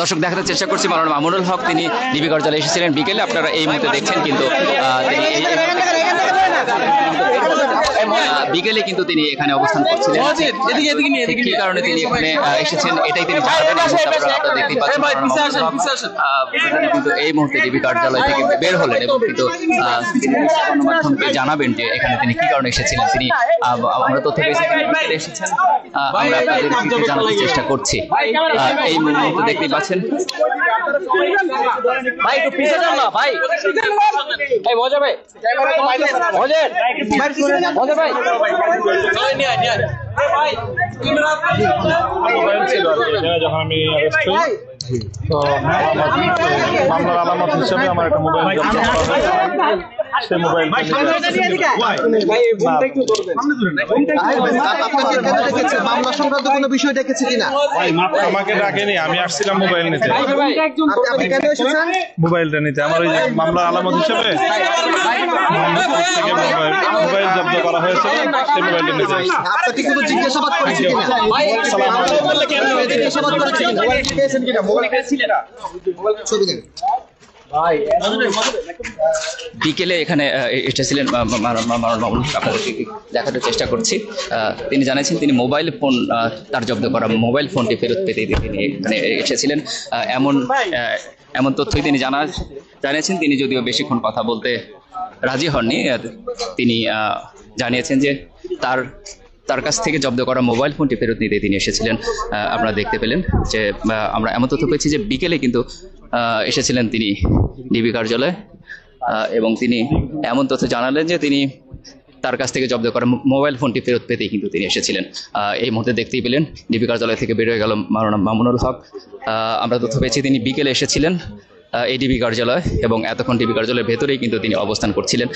দর্শক দেখার চেষ্টা করছি মাওলানা মামুনুল হক। তিনি ডিবি কার্যালয়ে এসেছিলেন। বিকেলে আপনারা এই মুহূর্তে দেখছেন কিন্তু আহ, তিনি এই- এই আহ, বিকেলে কিন্তু তিনি এখানে অবস্থান করছিলেন। কি কারণে তিনি এখানে এসেছেন। এটাই তিনি কিন্তু এই মুহূর্তে ডিবি কার্যালয় থেকে বের হলেন এবং কিন্তু গণমাধ্যমকে জানাবেন যে এখানে তিনি কি কারণে এসেছিলেন। তিনি আমরা তথ্য পেয়েছি এসেছেন। আমরা চেষ্টা করছি। এই মুহূর্তে দেখতেই পাচ্ছেন। ভাই একটু পিছে যান না ভাই। ভাই মজা ভাই। মজা ভাই। মামলার আলামত হিসেবে আমার একটা হয় মামলা সংক্রান্ত কোনো বিষয় ডেকেছে কিনা আমাকে ডাকেনি আমি আসছিলাম মোবাইল নিতে মোবাইলটা নিতে আমার ওই মামলার আলামত হিসেবে সেই মোবাইলটা আপনাকে কোনো জিজ্ঞাসাবাদ করেছে কিনা? জিজ্ঞাসাবাদ করেছে কিনা পেয়েছেন কিনা? মোবাইল ছবি দেন বিকেলে এখানে এসেছিলেন দেখানোর চেষ্টা করছি। আহ, তিনি জানিয়েছেন তিনি মোবাইল ফোন তার জব্দ করা মোবাইল ফোনটি ফেরত পেতে তিনি এখানে এসেছিলেন। এমন এমন তথ্যই তিনি জানা জানিয়েছেন। তিনি যদিও বেশিক্ষণ কথা বলতে রাজি হননি তিনি জানিয়েছেন যে তার তার কাছ থেকে জব্দ করা মোবাইল ফোনটি ফেরত নিতে তিনি এসেছিলেন। আপনারা দেখতে পেলেন যে আমরা এমন তথ্য পেয়েছি যে বিকেলে কিন্তু এসেছিলেন তিনি ডিবি কার্যালয়ে। এবং তিনি এমন তথ্য জানালেন যে তিনি তার কাছ থেকে জব্দ করা মোবাইল ফোনটি ফেরত পেতেই কিন্তু তিনি এসেছিলেন। এই মুহূর্তে দেখতেই পেলেন ডিবি কার্যালয় থেকে বেরোয় গেল মাওলানা মামুনুল হক। আমরা তথ্য পেয়েছি তিনি বিকেলে এসেছিলেন আহ, এই ডিবি কার্যালয় এবং এতক্ষণ ডিবি কার্যালয়ের ভেতরেই কিন্তু তিনি অবস্থান করছিলেন।